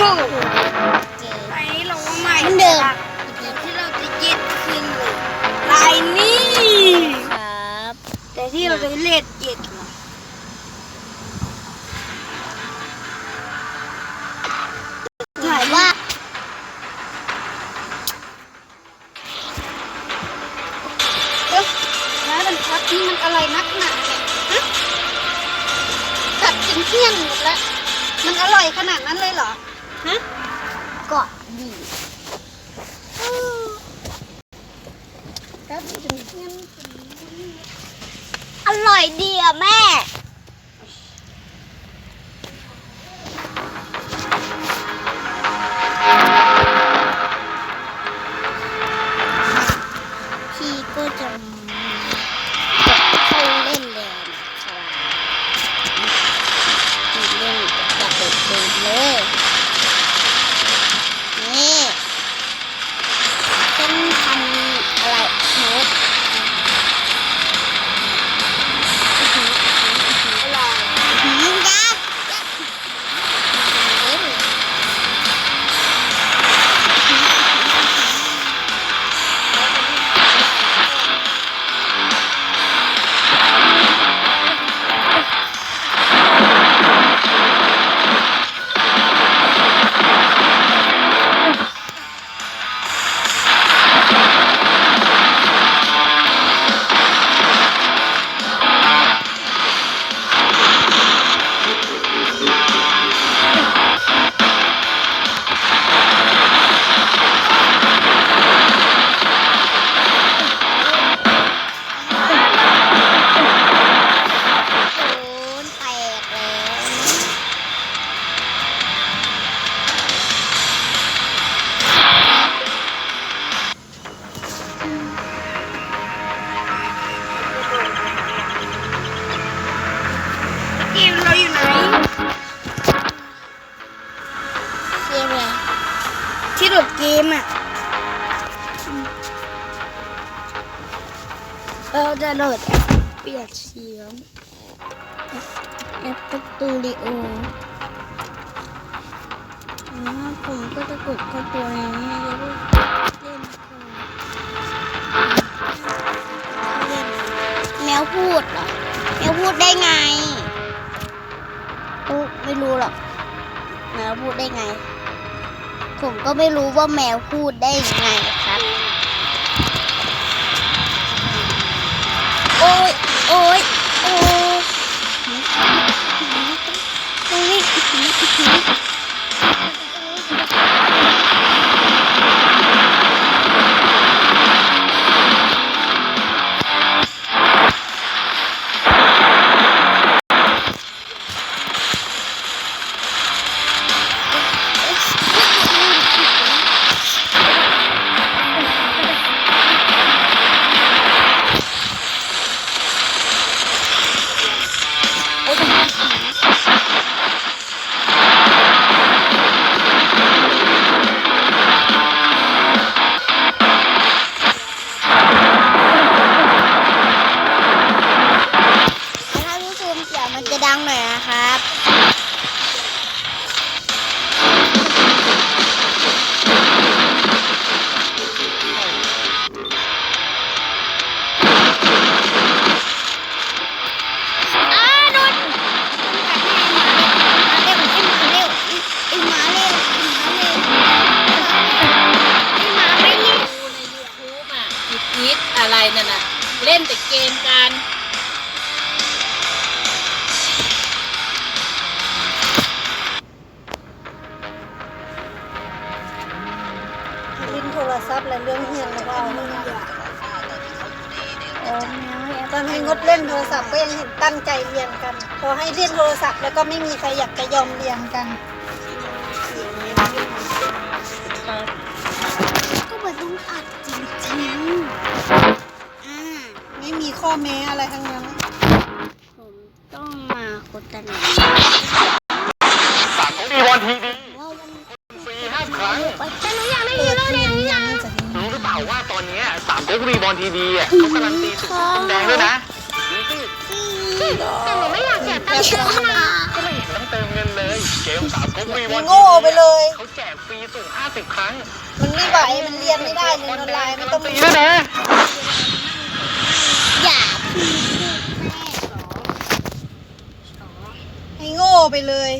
ถูกเจอไอ้เราว่าใหม่เหมือนเดิม ที่เราจะเย็ดขึ้นเลยลายนี่ครับแต่ที่เราจะเลดเย็ดเหรอถ่ายว่าเอ๊ะร้านบรรทัดนี่มันอะไรนักหนาเนี่ยฮะกัดจนเที่ยงหมดแล้ว มันอร่อยขนาดนั้นเลยเหรอ ฮะเกาะดีกัดจนเที่ยงอร่อยดีอะแม่พี่ก็จะ ที่โหลดเกมอะ เราจะโหลดแอปเปลี่ยนเสียงแอปสตูดิโออ๋อผมก็จะกดเข้าตัวนี้แล้วก็เล่นเข้าเล่นแมวพูดเหรอแมวพูดได้ไงพูดไม่รู้หรอกแมวพูดได้ไง ผมก็ไม่รู้ว่าแมวพูดได้ยังไงครับ โอ้ย โอ้ย เล่นแต่เกมกันลิ้นโทรศัพท์และเรื่องเฮียนแล้วก็เอาเรื่องอยากโอ้แมวแอปตอนให้งดเล่นโทรศัพท์ก็ยังเห็นตั้งใจเรียนกัน พอให้เล่นโทรศัพท์แล้วก็ไม่มีใครอยากจะยอมเรียนกัน แม้อะไรทั้งนั้น ผมต้องมาโฆษณาฝากของดีวอนทีดีว่าวันฟรีห้าครั้งไปแต่หนูอยากได้ฮีโร่เดียวอยากรู้หรือเปล่าว่าตอนเนี้ยสามก๊กรีบอลทีดีอะเขาการันตีสุดแดงด้วยนะดูสิแต่หนูไม่อยากเสียตังค์นะก็ไม่เห็นต้องเติมเงินเลย เกมสามก๊กวีบอลโง่ไปเลยเขาแจกฟรีสูงห้าสิบครั้ง มันไม่ไหวมันเรียนไม่ได้เรียนออนไลน์ไม่ต้องตีด้วยนะ ไปเลย